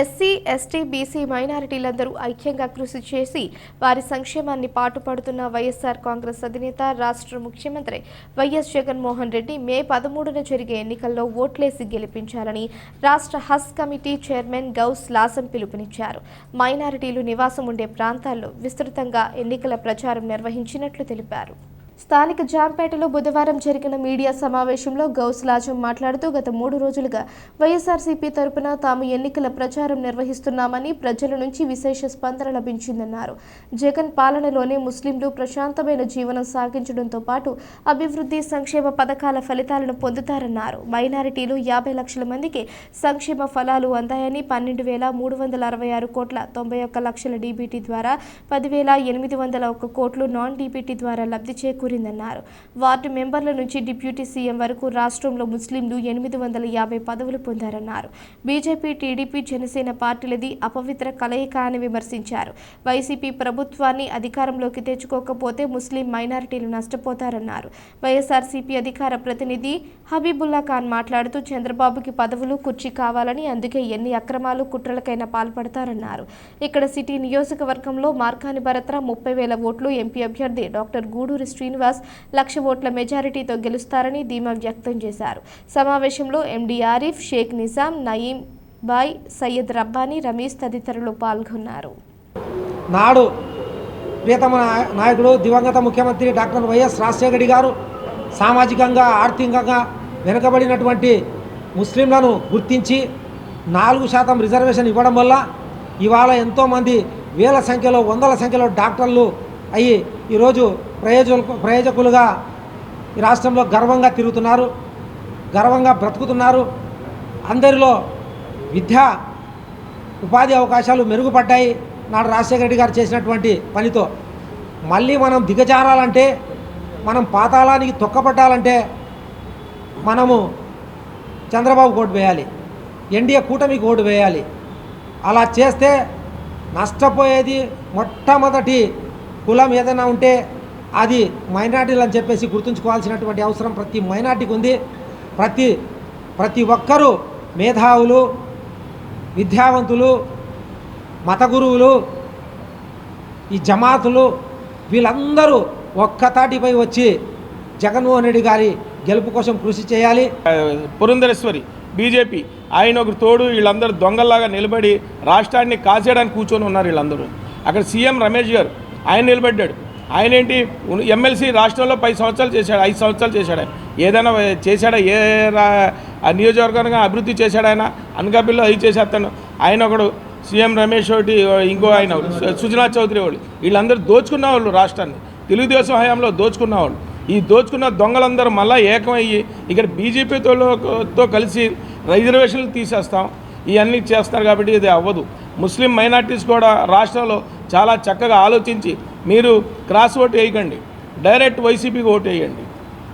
SC ST BC మైనారిటీలందరూ ఐక్యంగా కృషి చేసి వారి సంక్షేమాన్ని పాటుపడుతున్న వైఎస్ఆర్ కాంగ్రెస్ అధినేత రాష్ట్ర ముఖ్యమంత్రి వైఎస్ జగన్మోహన్ రెడ్డి మే పదమూడున జరిగే ఎన్నికల్లో ఓట్లేసి గెలిపించాలని రాష్ట్ర హస్ కమిటీ చైర్మన్ గౌస్ లాసం పిలుపునిచ్చారు. మైనారిటీలు నివాసం ఉండే ప్రాంతాల్లో విస్తృతంగా ఎన్నికల ప్రచారం నిర్వహించినట్లు తెలిపారు. స్థానిక జాంపేటలో బుధవారం జరిగిన మీడియా సమావేశంలో గౌస్ లాజం మాట్లాడుతూ గత మూడు రోజులుగా వైఎస్ఆర్సీపీ తరపున తాము ఎన్నికల ప్రచారం నిర్వహిస్తున్నామని ప్రజల నుంచి విశేష స్పందన లభించిందన్నారు. జగన్ పాలనలోనే ముస్లింలు ప్రశాంతమైన జీవనం సాగించడంతో పాటు అభివృద్ధి సంక్షేమ పథకాల ఫలితాలను పొందుతారన్నారు. మైనారిటీలు యాభై లక్షల మందికి సంక్షేమ ఫలాలు అందాయని పన్నెండు వేల మూడు వందల అరవై ఆరు కోట్ల తొంభై ఒక్క లక్షల డీబీటీ ద్వారా పదివేల ఎనిమిది వందల ఒక్క కోట్లు నాన్ డీబీటీ ద్వారా లబ్ధి చేకూరిందన్నారు వార్డు మెంబర్ల నుంచి డిప్యూటీ సీఎం వరకు రాష్ట్రంలో ముస్లింలు ఎనిమిది వందల యాభై పదవులు పొందారన్నారు. బీజేపీ టీడీపీ జనసేన పార్టీలది అపవిత్ర కలయిక అని విమర్శించారు. వైసీపీ ప్రభుత్వాన్ని అధికారంలోకి తెచ్చుకోకపోతే ముస్లిం మైనారిటీలు నష్టపోతారన్నారు. వైఎస్ఆర్సీపీ అధికార ప్రతినిధి హబీబుల్లా ఖాన్ మాట్లాడుతూ చంద్రబాబుకి పదవులు కుర్చీ కావాలని అందుకే ఎన్ని అక్రమాలు కుట్రలకైనా పాల్పడతారన్నారు. ఇక్కడ సిటీ నియోజకవర్గంలో మార్కాని భరత్ర ముప్పై వేల ఓట్లు ఎంపీ అభ్యర్థి డాక్టర్ గూడూరి శ్రీనివాస్ శ్రీనివాస్ లక్ష ఓట్ల మెజారిటీతో గెలుస్తారని ధీమా వ్యక్తం చేశారు. సమావేశంలో ఎండీ ఆరిఫ్ షేక్ నిజాం నయీం బాయ్ సయ్యద్ రబ్బానీ రమేష్ తదితరులు పాల్గొన్నారు. నాడు ప్రియతమ నాయకుడు దివంగత ముఖ్యమంత్రి డాక్టర్ వైఎస్ రాజశేఖర గారు సామాజికంగా ఆర్థికంగా వెనుకబడినటువంటి ముస్లింలను గుర్తించి నాలుగు శాతం రిజర్వేషన్ ఇవ్వడం వల్ల ఇవాళ ఎంతోమంది వేల సంఖ్యలో వందల సంఖ్యలో డాక్టర్లు అయ్యి ఈరోజు ప్రయోజకు ప్రయోజకులుగా ఈ రాష్ట్రంలో గర్వంగా తిరుగుతున్నారు గర్వంగా బ్రతుకుతున్నారు. అందరిలో విద్య ఉపాధి అవకాశాలు మెరుగుపడ్డాయి. నాడు రాజశేఖర రెడ్డి గారు చేసినటువంటి పనితో. మళ్ళీ మనం దిగజారాలంటే మనం పాతాళానికి తొక్కపట్టాలంటే మనము చంద్రబాబు ఓటు వేయాలి. ఎన్డీఏ కూటమికి ఓటు వేయాలి. అలా చేస్తే నష్టపోయేది మొట్టమొదటి కులం ఏదైనా ఉంటే అది మైనార్టీలు అని చెప్పేసి గుర్తుంచుకోవాల్సినటువంటి అవసరం ప్రతి మైనార్టీకి ఉంది. ప్రతి ప్రతి ఒక్కరూ మేధావులు విద్యావంతులు మత గురువులు ఈ జమాతులు వీళ్ళందరూ ఒక్కతాటిపై వచ్చి జగన్మోహన్ రెడ్డి గారి గెలుపు కోసం కృషి చేయాలి. పురంధరేశ్వరి బీజేపీ ఆయన ఒక తోడు వీళ్ళందరూ దొంగల్లాగా నిలబడి రాష్ట్రాన్ని కాచేయడానికి కూర్చొని ఉన్నారు వీళ్ళందరూ. అక్కడ సీఎం రమేష్ గారు ఆయన నిలబడ్డాడు. ఆయన ఏంటి ఉన్- ఎమ్మెల్సీ రాష్ట్రంలో పది సంవత్సరాలు చేశాడు ఐదు సంవత్సరాలు చేశాడు ఆయన. ఏదైనా చేశాడా? ఏ రా ఆ నియోజకవర్గానికి అభివృద్ధి చేశాడు ఆయన? అనకాపల్లిలో అవి చేసేస్తాను ఆయన ఒకడు సీఎం రమేష్ ఒకటి ఇంకో ఆయన సు- సుజనా చౌదరి వాళ్ళు వీళ్ళందరూ దోచుకున్న వాళ్ళు రాష్ట్రాన్ని. తెలుగుదేశం హయాంలో దోచుకున్న వాళ్ళు. ఈ దోచుకున్న దొంగలందరూ మళ్ళీ ఏకమయ్యి ఇక్కడ బీజేపీతో కలిసి రిజర్వేషన్లు తీసేస్తాం. ఇవన్నీ చేస్తారు కాబట్టి ఇది అవ్వదు. ముస్లిం మైనార్టీస్ కూడా రాష్ట్రంలో చాలా చక్కగా ఆలోచించి మీరు క్రాస్ ఓటు వేయకండి. డైరెక్ట్ వైసీపీకి ఓటు వేయండి.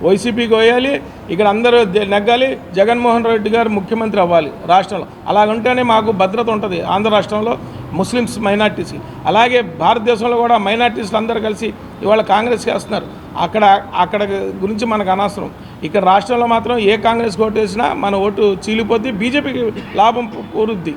వైసీపీకి వేయాలి ఇక్కడ అందరూ నెగ్గాలి జగన్మోహన్ రెడ్డి గారు ముఖ్యమంత్రి అవ్వాలి రాష్ట్రంలో. అలాగుంటేనే మాకు భద్రత ఉంటుంది ఆంధ్ర రాష్ట్రంలో ముస్లిమ్స్ మైనార్టీస్కి అలాగే భారతదేశంలో కూడా మైనార్టీస్లు అందరూ కలిసి ఇవాళ కాంగ్రెస్ చేస్తున్నారు. అక్కడ అక్కడ గురించి మనకు అనవసరం. ఇక్కడ రాష్ట్రంలో మాత్రం ఏ కాంగ్రెస్ ఓటు వేసినా మన ఓటు చీలిపోద్ది బీజేపీకి లాభం పూరుద్ది.